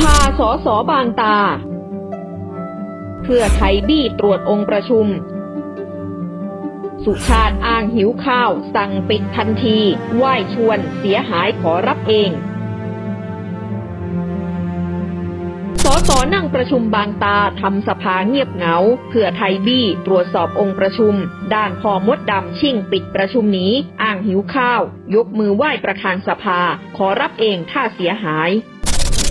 ภาสอสอบางตา เพื่อไทยบี้ตรวจองค์ประชุม สุชาติอ้างหิวข้าว สั่งปิดทันทีไหว้ชวนเสียหายขอรับเอง สสนั่งประชุมบางตาทำสภาเงียบเหงา เพื่อไทยบี้ตรวจสอบองค์ประชุม ด้านพอมดดำชิ่งปิดประชุมนี้ อ้างหิวข้าว ยกมือไหว้ประธานสภา ขอรับเองถ้าเสียหาย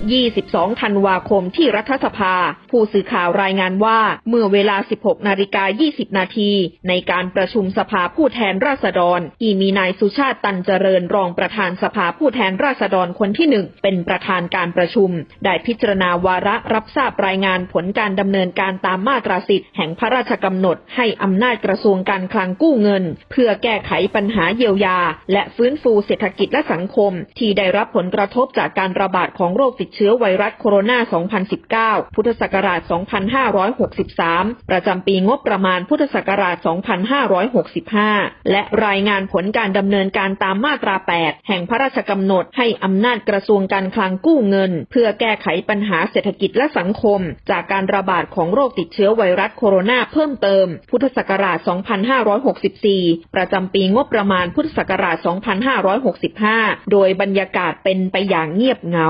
22 ธันวาคมที่รัฐสภา ผู้สื่อข่าวรายงานว่า เมื่อเวลา 16 นาฬิกา 20 นาที ในการประชุมสภาผู้แทนราษฎร ที่มีนายสุชาติตันเจริญรองประธานสภาผู้แทนราษฎรคนที่หนึ่งเป็นประธานการประชุม ได้พิจารณาวาระรับทราบรายงานผลการดำเนินการตามมาตราสิทธิ์แห่งพระราชกำหนด ให้อำนาจกระทรวงการคลังกู้เงิน เพื่อแก้ไขปัญหาเยียวยา และฟื้นฟูเศรษฐกิจและสังคม ที่ได้รับผลกระทบจากการระบาดของโรคติดเชื้อไวรัสโคโรนา 2019 พุทธศักราช 2563 ประจำปีงบประมาณพุทธศักราช 2565 และรายงานผลการดำเนินการตามมาตรา 8 แห่งพระราชกำหนดให้อำนาจกระทรวงการคลังกู้เงิน เพื่อแก้ไขปัญหาเศรษฐกิจและสังคม จากการระบาดของโรคติดเชื้อไวรัสโคโรนาเพิ่มเติม พุทธศักราช 2564 ประจำปีงบประมาณพุทธศักราช 2565 โดยบรรยากาศเป็นไปอย่างเงียบเหงา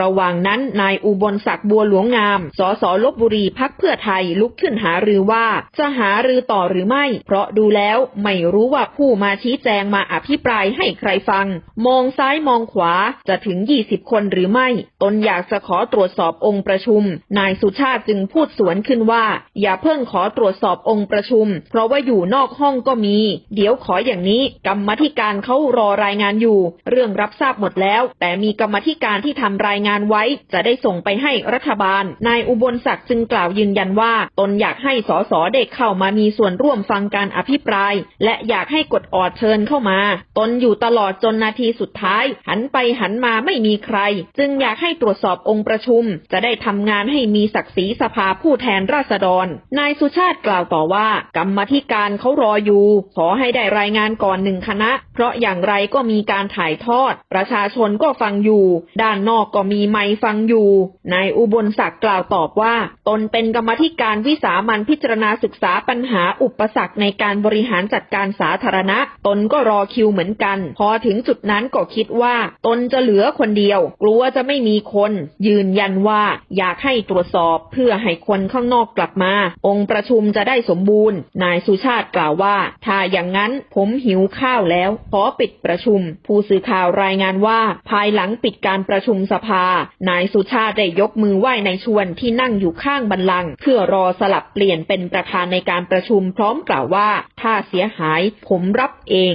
ระหว่างนั้นนายอุบลศักดิ์บัวหลวงงาม สสลบบุรีพักเพื่อไทยลุกขึ้นหารือว่า จะหารือต่อหรือไม่ เพราะดูแล้วไม่รู้ว่าผู้มาชี้แจงมาอภิปรายให้ใครฟัง มองซ้ายมองขวาจะถึง 20 คนหรือไม่ ตนอยากจะขอตรวจสอบองค์ประชุม นายสุชาติจึงพูดสวนขึ้นว่า อย่าเพิ่งขอตรวจสอบองค์ประชุม เพราะว่าอยู่นอกห้องก็มี เดี๋ยวขออย่างนี้กรรมธิการเขารอรายงานอยู่ เรื่องรับทราบหมดแล้ว แต่มีกรรมธิการที่ทำรายงานไว้จะได้ส่งไปให้รัฐบาล นายอุบลศักดิ์จึงกล่าวยืนยันว่า ตนอยากให้สสเด็กเข้ามามีส่วนร่วมฟังการอภิปราย และอยากให้กดออดเชิญเข้ามา ตนอยู่ตลอดจนนาทีสุดท้าย หันไปหันมาไม่มีใคร จึงอยากให้ตรวจสอบองค์ประชุม จะได้ทำงานให้มีศักดิ์ศรีสภาผู้แทนราษฎร นายสุชาติกล่าวต่อว่า กรรมธิการเขารออยู่ ขอให้ได้รายงานก่อนหนึ่งคณะ เพราะอย่างไรก็มีการถ่ายทอด ประชาชนก็ฟังอยู่ ด้านนอกก็มีไมค์ฟังอยู่ นายอุบลศักดิ์กล่าวตอบว่า ตนเป็นกรรมธิการวิสามันพิจารณาศึกษาปัญหาอุปสรรคในการบริหารจัดการสาธารณะ ตนก็รอคิวเหมือนกัน พอถึงจุดนั้นก็คิดว่า ตนจะเหลือคนเดียว กลัวจะไม่มีคน ยืนยันว่าอยากให้ตรวจสอบเพื่อให้คนข้างนอกกลับมา องค์ประชุมจะได้สมบูรณ์ นายสุชาติกล่าวว่า ถ้าอย่างนั้นผมหิวข้าวแล้ว ขอปิดประชุม ผู้สื่อข่าวรายงานว่า ภายหลังปิดการประชุมสภานายสุชาติได้ยกมือไหว้ในชวนที่นั่งอยู่ข้างบันลัง เพื่อรอสลับเปลี่ยนเป็นประธานในการประชุมพร้อมกล่าวว่า ถ้าเสียหายผมรับเอง